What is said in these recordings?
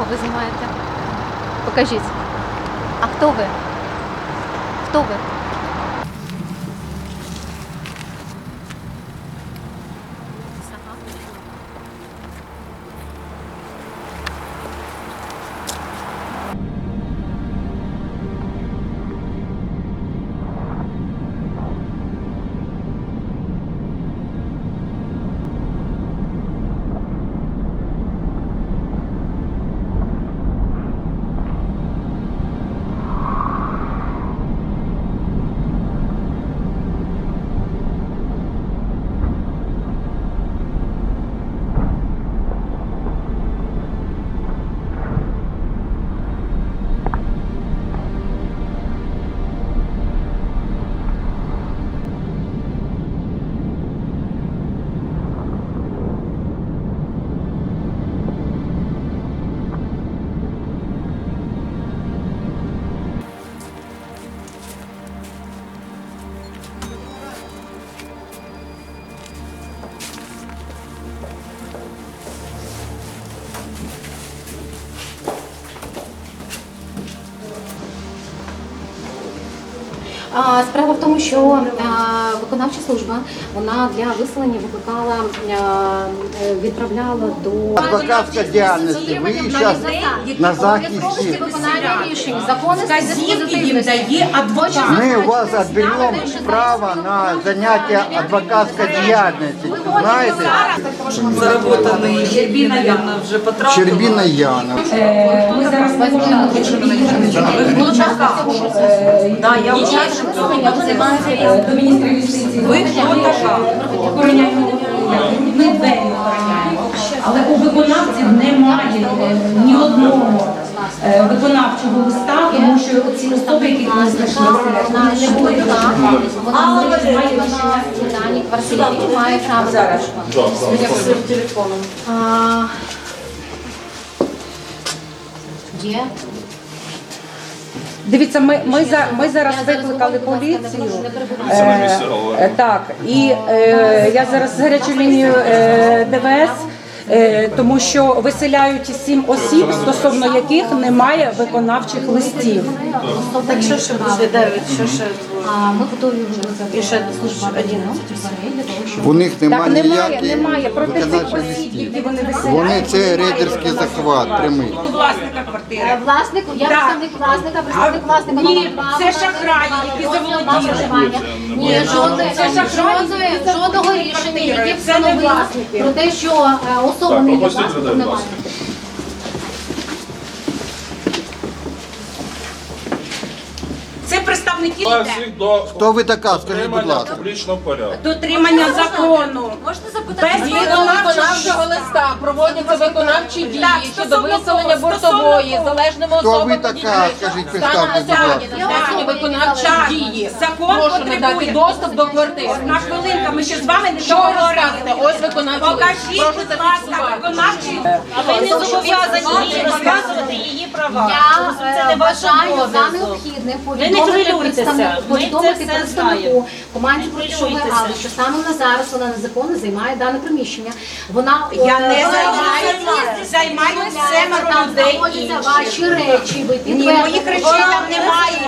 Кого ви знімаєте? Покажіть. А хто ви? Хто ви? Справа в тому, що виконавча служба вона для виселення викликала, е, відправляла до Адвокатська діяльність. Ви зараз на захисті. виконання рішень, Вказівки їм дає адвокат. Ми у вас відберемо право на заняття адвокатської діяльності. Знаєте? заработаний Щербіна Яна вже потрапила. Щербіна Яна. Ми зараз не можемо Да, я участвую. До міністра юстиції. Ви така? Охороняємо ми двері охороняємо. Але у виконавців немає е, ні одного е, виконавчого листа, тому що ці особи, яких ми знайшли, вони не були має рішення квартирі, має право Зараз. телефоном. Є. Дивіться, ми, ми, за, ми зараз викликали поліцію. Е, так, і е, я зараз з гарячою лінією е, ДВС, тому що виселяють сім осіб, стосовно яких немає виконавчих листів. Так що ще Дев'ять, що ще? А ми готові вже ще служба 11 для того, щоб У них Так, немає немає, ніяких немає. Проти цих виконавчих осіб, листів. вони виселяють. Вони це рейдерський захват прямий. власника квартири. Е, Власнику, я представник власника, представник власника. Ні, це шахраї, які заволоділи. Ні, жодної, Це шахраї, жодної, жодного рішення, яке Це не встановило власники. про те, що е, особа є пропустіть людей, будь ласка. Це представники до Хто ви така, скажіть, будь ласка? публічного порядку. дотримання закону. Можна запитати? Без Згідно виконавчого листа проводяться виконавчі дії Так, щодо стосовно виселення бортової, стосовно залежними Хто ви особами. така, скажіть, представте, будь ласка. Виконавчі Так, дії. закон Прошу потребує. доступ до квартири. На хвилинка, ми ще з вами не Що ви розказуєте? Ось виконавчий лист. Покажіть, будь ласка, виконавчий. Ви не зобов'язані їй розказувати її права. Я Це не е, вважаю за обов'язок. необхідним Ви не повідомити хвилюйтеся, представнику, ми повідомити це представнику знаємо. команді Не грошової хвилюйтеся. що саме на зараз вона незаконно займає дане приміщення. Вона Я е, не семеро там людей знаходяться інших. ваші речі, ви Ні, моїх речей там немає.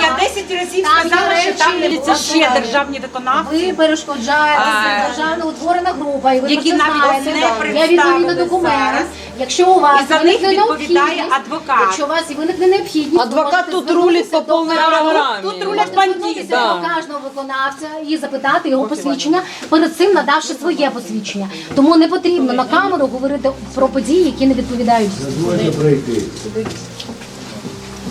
Я 10 разів Там є сказала, що там речі, не це ще державні виконавці. Ви перешкоджаєте А, державна утворена група, і ви які про це навіть знаєте. не Є відповідний представили документ. зараз. Якщо у вас І за них виникне відповідає необхідність, адвокат. Якщо у вас і виникне необхідність, Адвокат ви тут рулить по до повній програмі. Тут рулять рулять бандити. до кожного виконавця і запитати його посвідчення, перед цим надавши своє посвідчення. Тому не потрібно на камеру говорити про події, які не відповідають.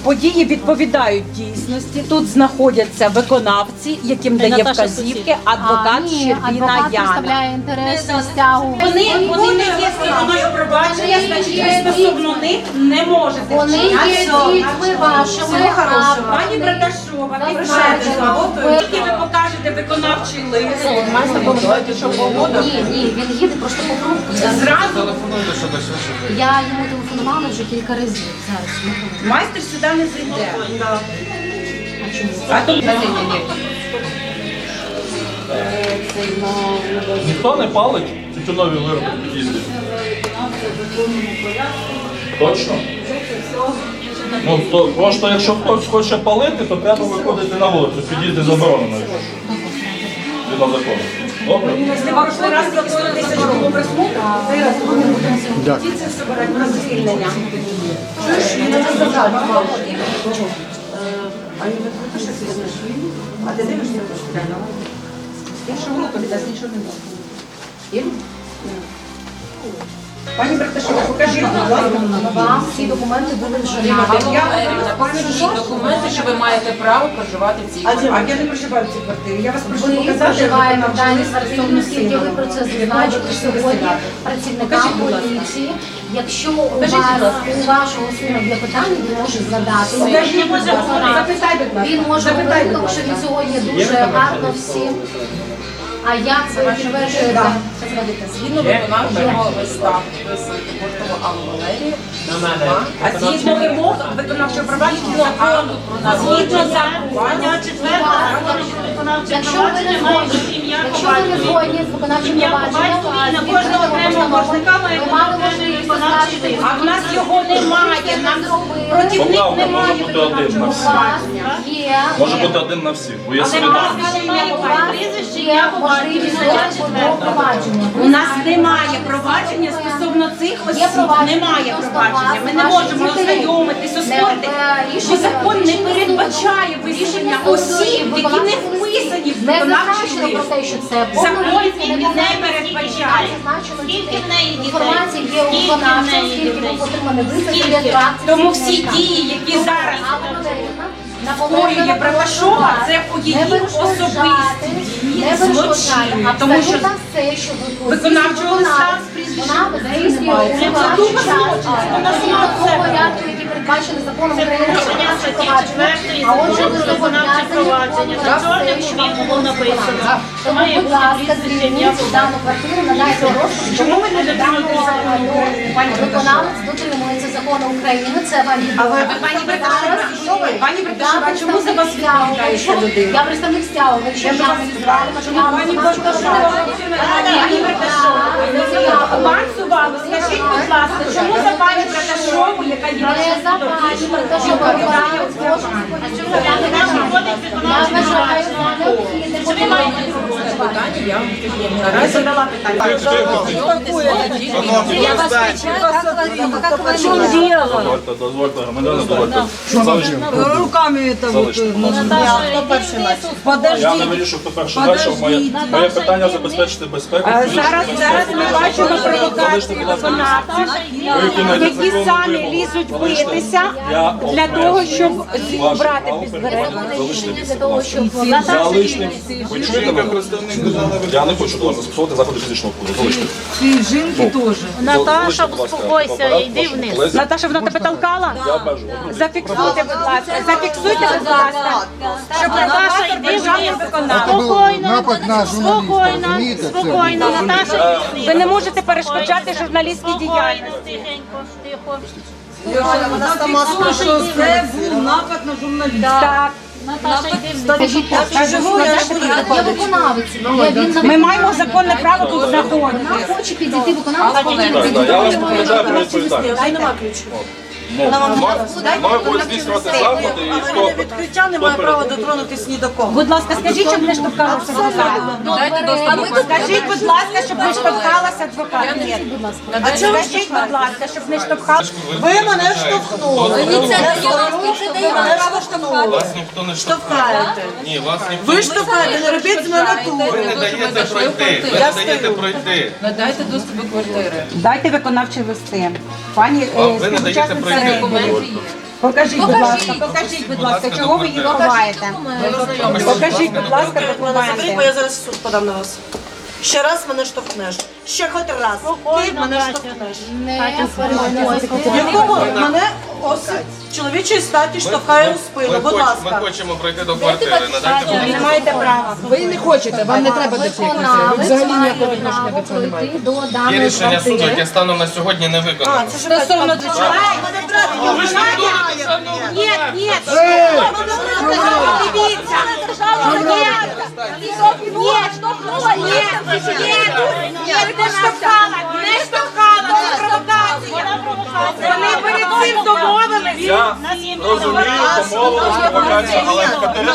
Події відповідають дійсності. Тут знаходяться виконавці, яким дає вказівки А, адвокат ні, Щербіна адвокат Яна. представляє інтерес стягу. Вони, вони не є стороною провадження, значить ви стосовно них не можете Вони є вчиняти дітьми вашими. Все хорошо. а Пані Браташова, Так, підтвердила. так. Тільки ви покажете виконавчий лист. Ні, ні, він їде просто по кругу. Я- Зразу Я йому телефонувала вже кілька разів зараз. майстер сюди не зайде. А чому? А тут Ніхто не палить тютюнові вироби в під'їзді. Точно? Ну, то, просто якщо хтось хоче палити, то треба виходити на вулицю, підійти заборонено. якщо що. Згідно закону. Добре? Прошлий раз заплатили тисячу по присмотру, а цей раз ми будемо птиці збирати на звільнення. Чуєш, я не сказала. А не виходиш, що ти знаєш? А ти дивишся, що? Я ще в руку віддасть, нічого не можу. Є? Пані Браташова, покажіть, будь ласка. Вам всі документи були вже Я надані. Напишіть документи, що ви маєте право проживати в цій А квартирі. я не проживаю в цій квартирі. Я вас прошу Ви показати. проживаєте в даній квартирі квартирі, оскільки ви про це зазначили сьогодні працівникам поліції. Якщо у вас у вашого сина є питання, він може задати. Скажіть, будь ласка, запитай, будь ласка. Він може Запитай, говорити, будь тому що ласка. він сьогодні дуже гарно всім. А як ви підтверджуєте? Згідно виконавчого листа Валерію. А згідно вимог виконавчого провадження закону Згідно закону, Якщо ви не згодні, якщо ви не згодні з виконавчим провадженням, на кожного окремого боржника має мали можливість виконавчий. А в нас його немає. Нам проти них може немає бути один на виконавчого всіх. провадження. Є. Може бути один на всіх, бо є Але солідарність. Але має У бути прізвище, є можливість провадження. У нас немає провадження стосовно цих осіб. Немає провадження. Ми не можемо ознайомитись, Не, оспорити. е, Бо закон не передбачає вирішення осіб, які не вписані в виконавчий лист. Закон не передбачає. Скільки в неї дітей? Є у Скільки в виконавця, неї скільки Скільки? Тому всі дії, які зараз Алла Валеріївна скоює Браташова, це вас її не перешкоджати, особисті дії, не перешкоджати. злочинні. Тому що Абсолютно все, що ви виконавчого листа вона здійснює Це порядку, який передбачений законом України про провадження. А отже, виконавче провадження. На чорному що було написано. Що Тому, має будь бути ласка, прізвище, ім'я, звільніть дану квартиру, надайте доступ. Чому ви не дотримуєтесь закону України, пані Виконавець дотримується закону України, це вам А ви, пані Браташова, пані Браташова, а чому за вас ця людина? Я представник стягувача, я Я не Пані Браташова, пані Браташова, Авансувало, скажіть, будь ласка, чому за пані Браташову, яка є Не за пані Браташову, вибираю кожен Я вважаю за необхідне подивитися. Питання я вам підніму. Наразі задала питання. Дозвольте, дозвольте, громадяни, дозвольте. Залиште. Руками это вот. Залиште. Я не вирішую, хто перший. Далі. Моє, моє питання забезпечити безпеку. А Зараз, зараз ми бачимо Ви виконуєте які самі лізуть битися для того, щоб брати того, щоб Залиште. Ви чуєте мене? Я не хочу до вас застосовувати заходи фізичного впливу. Залиште. И жинки тоже. Наташа, будь ласка, успокойся, апарат йди вашого вниз. Наташа, вона тебе толкала? Я обмежую. Зафіксуйте, будь ласка, зафіксуйте, будь ласка, щоб Наташа, йди вниз. Спокійно, напад на журналіста, спокійно, розумієте? Це спокійно, Наташа, йди вниз. Ви не можете перешкоджати журналістській діяльності. Спокійно, тихенько, тихо. Вона сама сказала, що це був напад на журналіста. Так, Я виконавець. Ми маємо законне право тут Вона хоче підійти виконавець. Я вас попереджаю про відповідальність. Ну, Має бути здійснювати заходи і хто... Відкриття не має права дотронутись ні до кого. Будь ласка, скажіть, щоб не штовхалася адвокат. Скажіть, будь ласка, щоб не штовхалася адвокат. Ні. Скажіть, будь ласка, щоб не штовхалася. Ви мене штовхнули. Ви мене штовхнули. Вас ніхто не Штовхаєте. Ні, вас ніхто Ви штовхаєте, не робіть з мене ви не даєте пройти. Ви не даєте пройти. надайте доступ до квартири. Дайте виконавчі листи. Пані е, А ви не даєте співучасниця пройти. Рейду. Покажіть, будь ласка, покажіть, будь ласка, чого ви їх ховаєте? Покажіть, будь ласка, Закрий, бо документи. я зараз в суд подам на вас. Ще раз мене штовхнеш. Ще хоч раз. Ти мене штовхнеш. Не перебувайте. Мене ось чоловічої статі штовхає у спину, будь хоч- Ми хочемо пройти до квартири. Надайте Ви не маєте права. Ви не хочете, вам не треба до цієї квартири. Взагалі ніякого відношення до цього не маєте. до Є рішення суду, яке станом на сьогодні не виконано. Стосовно не вдурите Ні, ні, дивіться. Ні, ні, ні, не штовхала, не штовхала, це провокація. Вони Я розумію домовленість провокація, але Катерина,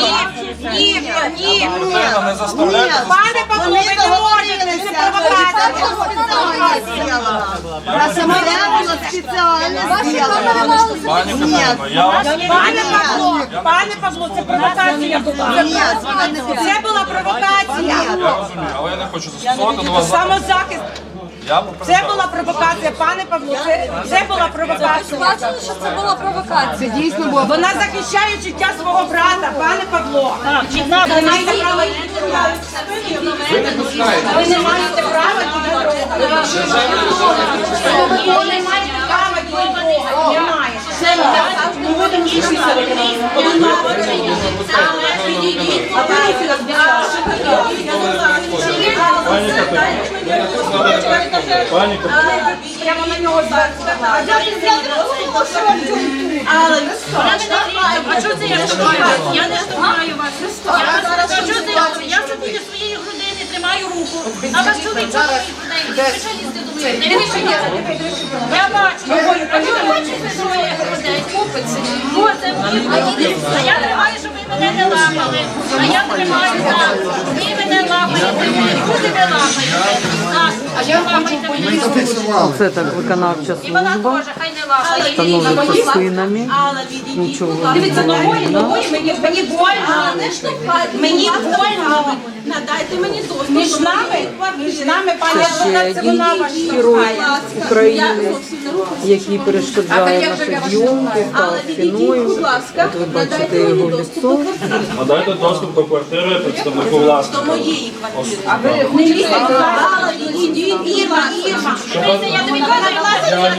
Ні, ні. Катерина не заставляйте. Пане Павло, ви не спеціально провокація. Пані Катерина, я вас Пане Павло, пане Павло, це провокація була. Це була провокація. я розумію, але я не хочу застосовувати до вас. Самозахист. Я Це була провокація, пане Павло. Це, це була провокація. Бачили, що це була провокація. Дійсно була. Вона захищає життя свого брата, пане Павло. Ви не маєте трогати. Ви не маєте права. Ви не маєте права. Немає. Ми будемо Пані пані Катерина, Прямо на нього А що це я штовхаю вас? Я не штовхаю вас. Я а що це я? Я собі від своєї грудини тримаю руку. А вас чоловік чоловік думають. Не рішення. Я бачу. А ви бачите своїх грудей? Купиться. О, груди. А я тримаю, щоб ви мене не лапали. А я тримаю так. Ви мене лапаєте, ви не лапаєте. Так, а я лапаєте мені. Це так виконавча І вона служба. теж, хай не лапає. Становиться спинами. Нічого не Дивіться, ногою, видно. ногою мені, мені больно. Мені больно. Надайте мені доступ. Між нами, між нами, пані Це це вона вас діючий герой штовхає. України, який перешкоджає нашу зйомку, став стіною. От ви бачите його лицо. надайте доступ до квартири представнику власника. Не лізьте, ласка. Дивіться, я тобі кажу,